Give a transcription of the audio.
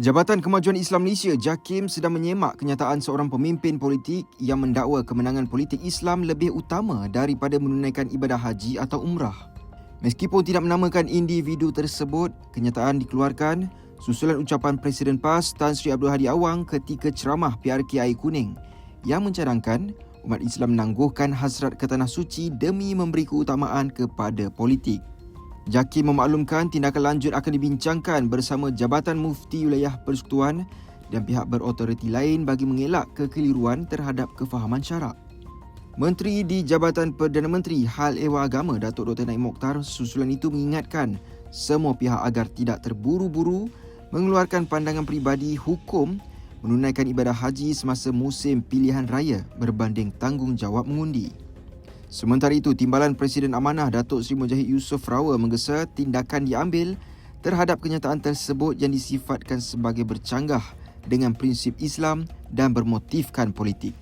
Jabatan Kemajuan Islam Malaysia JAKIM sedang menyemak kenyataan seorang pemimpin politik yang mendakwa kemenangan politik Islam lebih utama daripada menunaikan ibadah haji atau umrah. Meskipun tidak menamakan individu tersebut, kenyataan dikeluarkan susulan ucapan Presiden PAS Tan Sri Abdul Hadi Awang ketika ceramah PRK Air Kuning yang mencadangkan umat Islam menangguhkan hasrat ke tanah suci demi memberi keutamaan kepada politik. Jaki memaklumkan tindakan lanjut akan dibincangkan bersama Jabatan Mufti Wilayah Persekutuan dan pihak berotoriti lain bagi mengelak kekeliruan terhadap kefahaman syarak. Menteri di Jabatan Perdana Menteri Hal Ehwal Agama Datuk Dr. Naim Mokhtar susulan itu mengingatkan semua pihak agar tidak terburu-buru mengeluarkan pandangan peribadi hukum menunaikan ibadah haji semasa musim pilihan raya berbanding tanggungjawab mengundi. Sementara itu, Timbalan Presiden Amanah Datuk Seri Mujahid Yusof Rawa menggesa tindakan diambil terhadap kenyataan tersebut yang disifatkan sebagai bercanggah dengan prinsip Islam dan bermotifkan politik.